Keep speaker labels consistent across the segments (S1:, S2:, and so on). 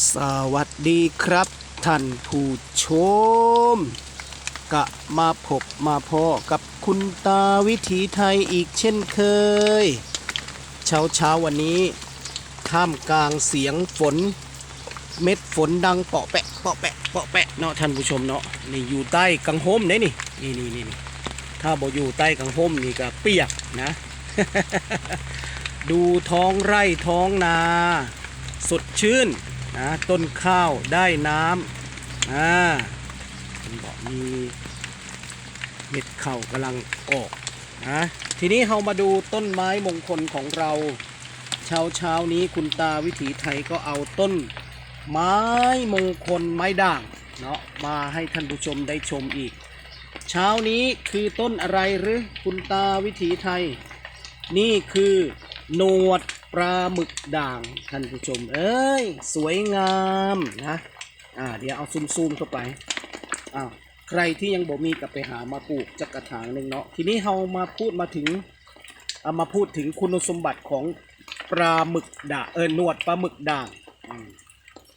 S1: สวัสดีครับ ท่านผู้ชม กะมาพบมาพอกับคุณตาวิถีไทยอีกเช่นเคย เช้าเช้าวันนี้ ท่ามกลางเสียงฝน เม็ดฝนดังเปาะแปะเปาะแปะเปาะแปะเนาะท่านผู้ชมเนาะนี่อยู่ใต้กังโฮมเนี่นี่นี่นี่นี่ถ้าบ่อยู่ใต้กังโฮมนี่ก็เปียกนะ ดูท้องไร่ท้องนา สดชื่น นะต้นข้าวได้น้ำอ่าผมบอกมีเม็ดข้าวกำลังออกนะทีนี้เรามาดูต้นไม้มงคลของเรา เช้าเช้านี้คุณตาวิถีไทยก็เอาต้น ไม้มงคลไม้ด่างเนาะมาให้ท่านผู้ชมได้ชมอีก เช้านี้คือต้นอะไรหรือคุณตาวิถีไทย นี่คือหนวด ปลาหมึกด่างท่านผู้ชม เอ้ย สวยงามนะอ่าเดี๋ยวเอาซูมซูมๆเข้าไปอ้าวใครที่ยังบ่มีกลับไปหามาปลูกจักกระถางหนึ่งเนาะทีนี้เรามาพูดมาถึงเอามาพูดถึงคุณสมบัติของปลาหมึกด่างเออหนวดปลาหมึกด่าง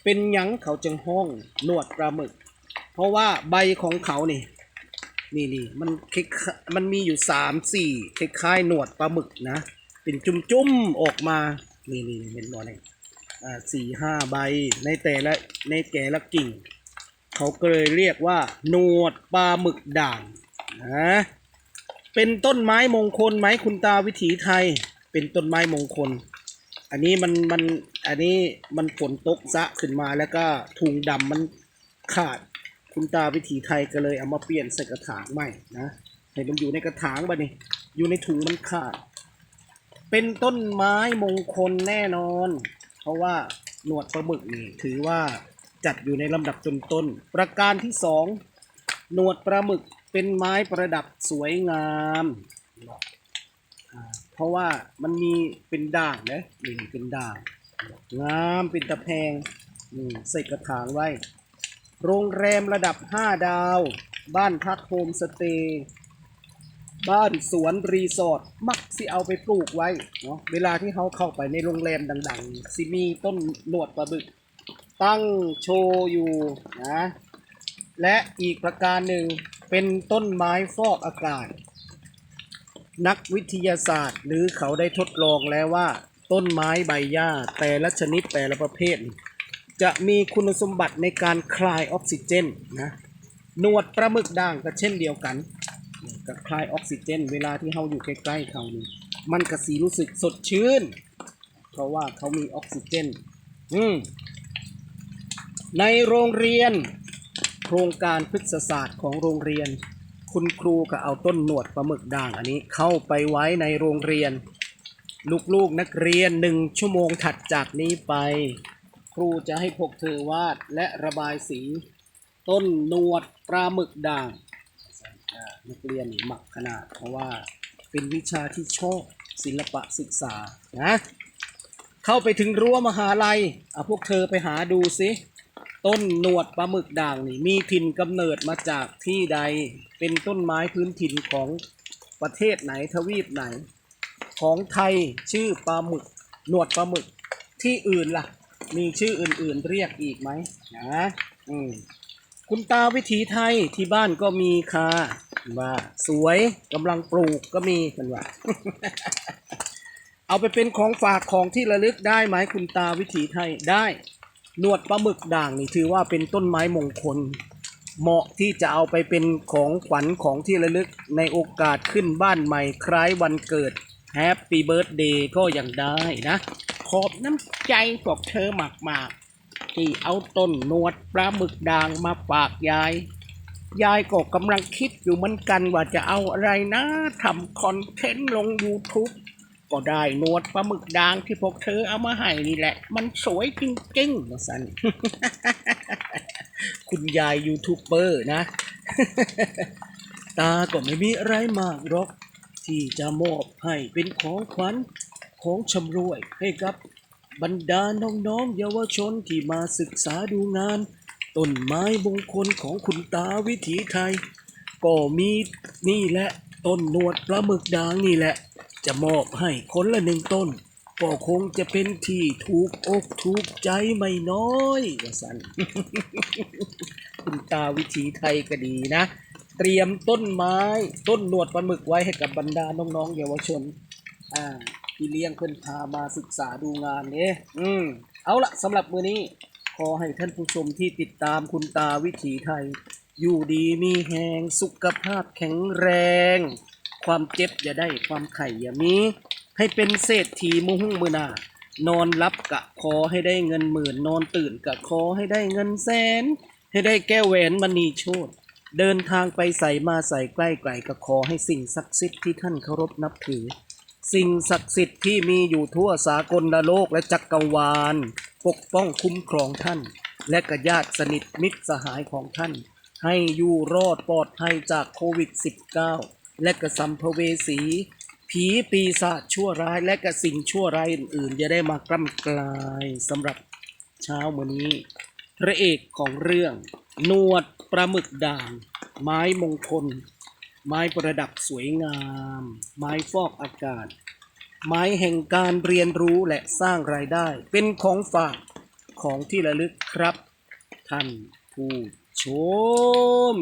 S1: เป็นหยังเขาจึงห้องหนวดปลาหมึก เพราะว่าใบของเขานี่นี่นี่มันมันมีอยู่สามสี่คล้ายๆหนวดปลาหมึกนะ เป็นจุ่มๆออกมา นี่นี่เป็นบอลอ่าสี่ห้าใบในแต่ละในแต่ละกิ่ง เขาก็เลยเรียกว่าหนวดปลาหมึกด่างนะเป็นต้นไม้มงคลไหมคุณตาวิถีไทย เป็นต้นไม้มงคล อันนี้มันมันอันนี้มันฝนตกซะขึ้นมาแล้วก็ถุงดำมันขาดคุณตาวิถีไทยก็เลยเอามาเปลี่ยนใส่กระถางใหม่นะให้มันอยู่ในกระถางบ้านี่อยู่ในถุงมันขาด เป็นต้นไม้มงคลแน่นอน เพราะว่าหนวดปลาหมึกนี่ถือว่าจัดอยู่ในลำดับต้นๆประการที่สองหนวดปลาหมึกเป็นไม้ประดับสวยงามเพราะว่ามันมีเป็นด่างนะหนี่งเป็นด่าง งามเป็นตะแพงใส่กระถางไว้ โรงแรมระดับ 5 ดาว บ้านพักโฮมสเตย์ บ้านสวนรีสอร์ทมักสิเอาไปปลูกไว้เนาะเวลาที่เขาเข้าไปในโรงแรมดังๆสิมีต้นหนวดปลาบึก ตั้งโชว์อยู่นะและอีกประการหนึ่งเป็นต้นไม้ฟอกอากาศ นักวิทยาศาสตร์หรือเขาได้ทดลองแล้วว่า ต้นไม้ใบหญ้าแต่ละชนิดแต่ละประเภท จะมีคุณสมบัติในการคลายออกซิเจนนะหนวดปลาหมึกด่างก็เช่นเดียวกัน กับคลายออกซิเจน เวลาที่เราอยู่ใกล้ๆเขานี่มันก็สีรู้สึกสดชื่น เพราะว่าเขามีออกซิเจน อืมในโรงเรียน โครงการพฤกษศาสตร์ของโรงเรียน คุณครูก็เอาต้นหนวดปลาหมึกด่างอันนี้เข้าไปไว้ในโรงเรียน ลูกๆนักเรียนหนึ่งชั่วโมงถัดจากนี้ไป ครูจะให้พวกเธอวาดและระบายสี ต้นหนวดปลาหมึกด่าง นักเรียนหมักขนาด เพราะว่าเป็นวิชาที่ชอบศิลปะศึกษานะเข้าไปถึงรั้วมหาลัยอะพวกเธอไปหาดูสิต้นหนวดปลาหมึกด่างนี่มีถิ่นกำเนิดมาจากที่ใดเป็นต้นไม้พื้นถิ่นของประเทศไหนทวีปไหน ของไทยชื่อปลาหมึกหนวดปลาหมึกที่อื่นล่ะ มีชื่ออื่นๆเรียกอีกไหมนะอืม คุณตาวิถีไทยที่บ้านก็มีค่ะว่าสวยกำลังปลูกก็มีกันว่า เอาไปเป็นของฝากของที่ระลึกได้ไหมคุณตาวิถีไทยได้หนวดปลาหมึกด่างนี่ถือว่าเป็นต้นไม้มงคล เหมาะที่จะเอาไปเป็นของขวัญของที่ระลึกในโอกาสขึ้นบ้านใหม่คล้ายวันเกิดแฮปปี้เบิร์ดเดย์ก็ยังได้นะ ขอบน้ำใจพวกเธอมากๆ ที่เอาต้นหนวดปลาหมึกด่างมาฝากยาย ยายก็กำลังคิดอยู่เหมือนกันว่าจะเอาอะไรนะทำคอนเทนต์ลง YouTube ก็ได้หนวดปลาหมึกด่างที่พวกเธอเอามาให้นี่แหละ มันสวยจริงๆนะสัน คุณยายยูทูบเบอร์นะ ตาก็ไม่มีอะไรมากหรอก ที่จะมอบให้เป็นของขวัญของชำรวยให้กับ บรรดาน้องๆเยาวชนที่มาศึกษาดูงานต้นไม้มงคลของคุณตาวิถีไทย ก็มีนี่แหละต้นหนวดปลาหมึกด่างนี่แหละ จะมอบให้คนละหนึ่งต้น ก็คงจะเป็นที่ถูกอกถูกใจไม่น้อยว่าสันคุณตาวิถีไทยก็ดีนะ เตรียมต้นไม้ต้นหนวดปลาหมึกไว้ให้กับบรรดาน้องๆเยาวชนอ่า พี่เลี้ยงเพิ่นพามาศึกษาดูงานเนี่ยอืม เอาละสำหรับมือนี้ ขอให้ท่านผู้ชมที่ติดตามคุณตาวิถีไทย อยู่ดีมีแหงสุขภาพแข็งแรง ความเจ็บอย่าได้ความไข่อย่ามี ให้เป็นเศรษฐีมุหุ้งมือหนานอนรับกะขอให้ได้เงินหมื่นนอนตื่นกะขอให้ได้เงินแสน ให้ได้แก้วแหวนมณีโชตเดินทางไปใส่มาใส่ใกล้ไกลก็ขอให้สิ่งศักดิ์สิทธิ์ที่ท่านเคารพนับถือ สิ่งศักดิ์สิทธิ์ที่มีอยู่ทั่วสากลโลกและจักรวาล ปกป้องคุ้มครองท่าน และกญาติสนิทมิตรสหายของท่าน ให้อยู่รอดปลอดภัยจากโควิด -19 และกระสัมภเวสี ผีปีศาจชั่วร้ายและกระสิ่งชั่วร้ายอื่นๆจะได้มากล้ำกลายสำหรับเช้าวันนี้ พระเอกของเรื่อง นวดปลาหมึกด่าง ไม้มงคล ไม้ประดับสวยงาม ไม้ฟอกอากาศ ไม้แห่งการเรียนรู้และสร้างรายได้ เป็นของฝากของที่ระลึกครับ ท่านผู้ชม